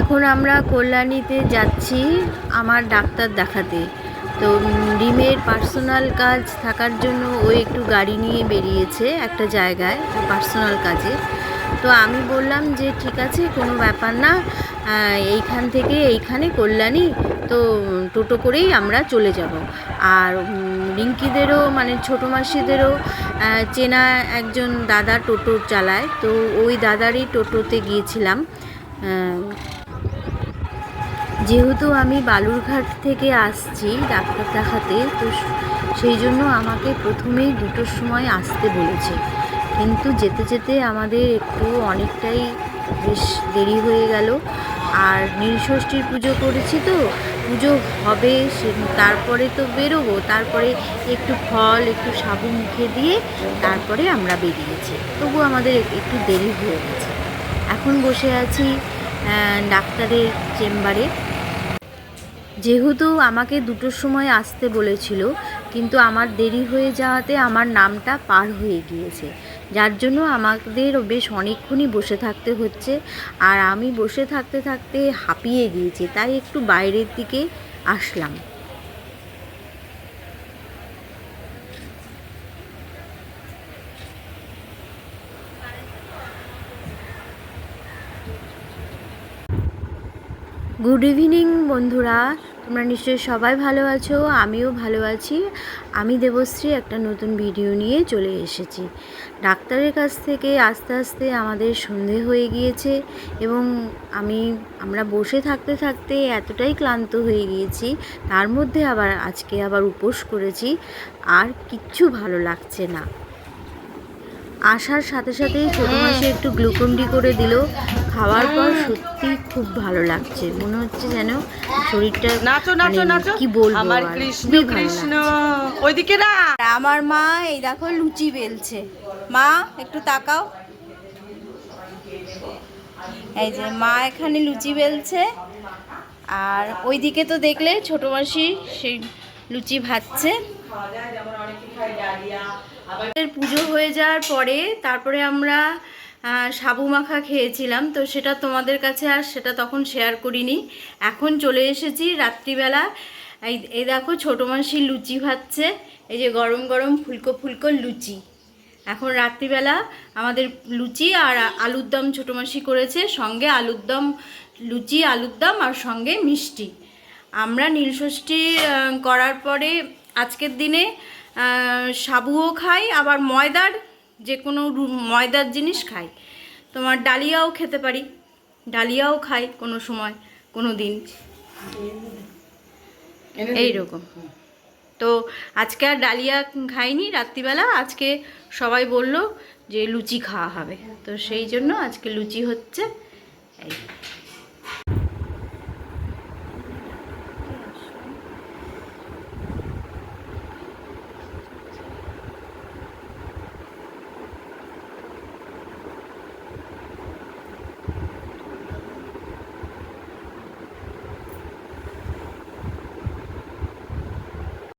এখন আমরা কল্যাণীতে যাচ্ছি আমার ডাক্তার দেখাতে। তো রিমের পার্সোনাল কাজ থাকার জন্য ও একটু গাড়ি নিয়ে বেরিয়েছে একটা জায়গায় পার্সোনাল কাজে। তো আমি বললাম যে, ঠিক আছে, কোনো ব্যাপার না এইখান থেকে এইখানে কল্যাণী, তো, টোটো করেই আমরা চলে যাব। আর রিঙ্কিদেরও মানে ছোটো মাসিদেরও চেনা একজন দাদা টোটো চালায়। তো, ওই দাদারই টোটোতে গিয়েছিলাম। যেহেতু আমি বালুরঘাট থেকে আসছি ডাক্তার দেখাতে তো সেই জন্য আমাকে প্রথমেই দুটোর সময় আসতে বলেছে। কিন্তু যেতে যেতে আমাদের একটু অনেকটাই বেশ দেরি হয়ে গেল। আর নীলষষ্ঠীর পুজো করেছি তো, পুজো হবে সে, তারপরে তো বেরোবো, তারপরে একটু ফল, একটু সাবু মুখে দিয়ে তারপরে আমরা বেরিয়েছি। তবু আমাদের একটু দেরি হয়ে গেছে। এখন বসে আছি ডাক্তারের চেম্বারে। যেহেতু আমাকে দুটোর সময় আসতে বলেছিল, কিন্তু আমার দেরি হয়ে যাওয়াতে আমার নামটা পার হয়ে গিয়েছে। যার জন্য আমাদের বেশ অনেকক্ষণই বসে থাকতে হচ্ছে, আর আমি বসে থাকতে থাকতে হাঁপিয়ে গিয়েছি, তাই একটু বাইরের দিকে আসলাম। গুড ইভিনিং বন্ধুরা। তোমরা নিশ্চয়ই সবাই ভালো আছো, আমিও ভালো আছি। আমি দেবশ্রী, একটা নতুন ভিডিও নিয়ে চলে এসেছি। ডাক্তারের কাছ থেকে আস্তে আস্তে আমাদের সন্ধে হয়ে গিয়েছে এবং আমি, আমরা বসে থাকতে থাকতে এতটাই ক্লান্ত হয়ে গিয়েছি, তার মধ্যে আবার, আজকে আবার উপোস করেছি, আর কিচ্ছু ভালো লাগছে না। আসার সাথে সাথেই ছোটো মাসে একটু গ্লুকন্ডি করে দিল খাওয়ার পর সত্যি খুব ভালো লাগছে। মনে হচ্ছে যেন শরীরটা নাচো নাচো মানে নাচো। কি বলব আমার কৃষ্ণ কৃষ্ণ। ওইদিকে না। আর আমার মা এই দেখো লুচি বেলছে। মা একটু তাকাও। এই যে মা এখানে লুচি বেলছে। আর ওইদিকে তো দেখলে ছোট মাসি সেই লুচি ভাজছে। পুজো হয়ে যাওয়ার পরে তারপরে আমরা সাবু মাখা খেয়েছিলাম, তো সেটা তোমাদের কাছে আর সেটা তখন শেয়ার করিনি। এখন চলে এসেছি রাত্রিবেলা। এই এই দেখো ছোটো মাসি লুচি ভাজছে, এই যে গরম গরম ফুলকো ফুলকো লুচি। এখন রাত্রিবেলা আমাদের লুচি আর আলুর দম ছোটো মাসি করেছে, সঙ্গে আলুর দম, লুচি, আলুর দম আর সঙ্গে মিষ্টি। আমরা নীলষষ্ঠী করার পরে আজকের দিনে সাবুও খাই, আবার ময়দার যে কোনো ময়দার জিনিস খাই। তোমার ডালিয়াও খেতে পারি। ডালিয়াও খাই কোনো সময়, কোনো দিন। এই রকম তো আজকে আর ডালিয়া খাইনি রাত্রিবেলা, আজকে সবাই বলল যে লুচি খাওয়া হবে। তো সেই জন্য আজকে লুচি হচ্ছে। এই।